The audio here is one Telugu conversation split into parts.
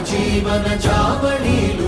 జనజీవన జావళీలు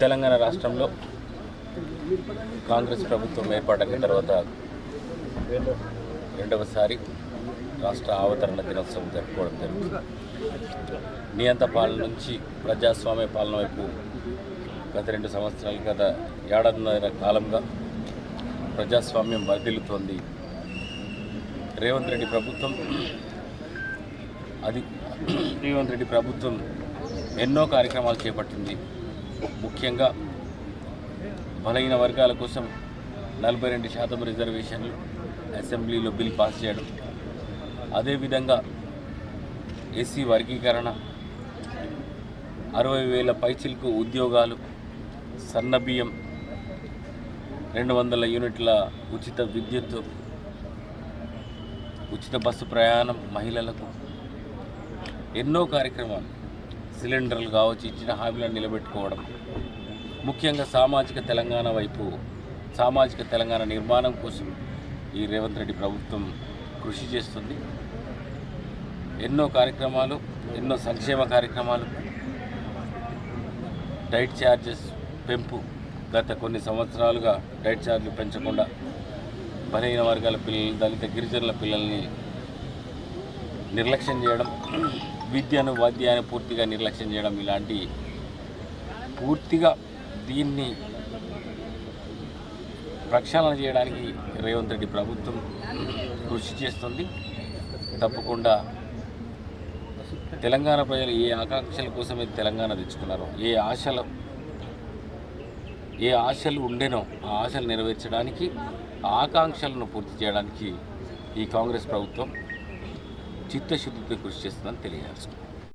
తెలంగాణ రాష్ట్రంలో కాంగ్రెస్ ప్రభుత్వం ఏర్పాటైన తర్వాత రెండవసారి రాష్ట్ర అవతరణ దినోత్సవం జరుపుకోవడం జరుగుతుంది. నియంత పాలన నుంచి ప్రజాస్వామ్య పాలన వైపు గత రెండు సంవత్సరాలు గత ఏడాదిన్నర కాలంగా ప్రజాస్వామ్యం వర్ధిల్లుతోంది. రేవంత్ రెడ్డి ప్రభుత్వం అది రేవంత్ రెడ్డి ప్రభుత్వం ఎన్నో కార్యక్రమాలు చేపట్టింది. ముఖ్యంగా బలహీన వర్గాల కోసం నలభై రెండు శాతం రిజర్వేషన్లు అసెంబ్లీలో బిల్ పాస్ చేయడం. అదేవిధంగా ఎస్సీ వర్గీకరణ అరవై వేల పైచిలకు ఉద్యోగాలు సన్నబియ్యం రెండు వందల యూనిట్ల ఉచిత విద్యుత్ ఉచిత బస్సు ప్రయాణం మహిళలకు. ఎన్నో కార్యక్రమాలు. సిలిండర్లు కావచ్చు ఇచ్చిన హామీలను నిలబెట్టుకోవడం. ముఖ్యంగా సామాజిక తెలంగాణ వైపు సామాజిక తెలంగాణ నిర్మాణం కోసం ఈ రేవంత్ రెడ్డి ప్రభుత్వం కృషి చేస్తుంది. ఎన్నో కార్యక్రమాలు ఎన్నో సంక్షేమ కార్యక్రమాలు డైట్ ఛార్జెస్ పెంపు గత కొన్ని సంవత్సరాలుగా డైట్ ఛార్జీలు పెంచకుండా బలహీన వర్గాల పిల్లలు దళిత గిరిజనుల పిల్లల్ని నిర్లక్ష్యం చేయడం విద్యను వాద్యాన్ని పూర్తిగా నిర్లక్ష్యం చేయడం ఇలాంటి పూర్తిగా దీన్ని ప్రక్షాళన చేయడానికి రేవంత్ రెడ్డి ప్రభుత్వం కృషి చేస్తుంది. తప్పకుండా తెలంగాణ ప్రజలు ఏ ఆకాంక్షల కోసమే తెలంగాణ తెచ్చుకున్నారో ఏ ఆశలు ఏ ఆశలు ఉండేనో ఆ ఆశలు నెరవేర్చడానికి ఆకాంక్షలను పూర్తి చేయడానికి ఈ కాంగ్రెస్ ప్రభుత్వం చిత్తశుద్ధితో కృషి చేస్తుందని తెలియజేస్తుంది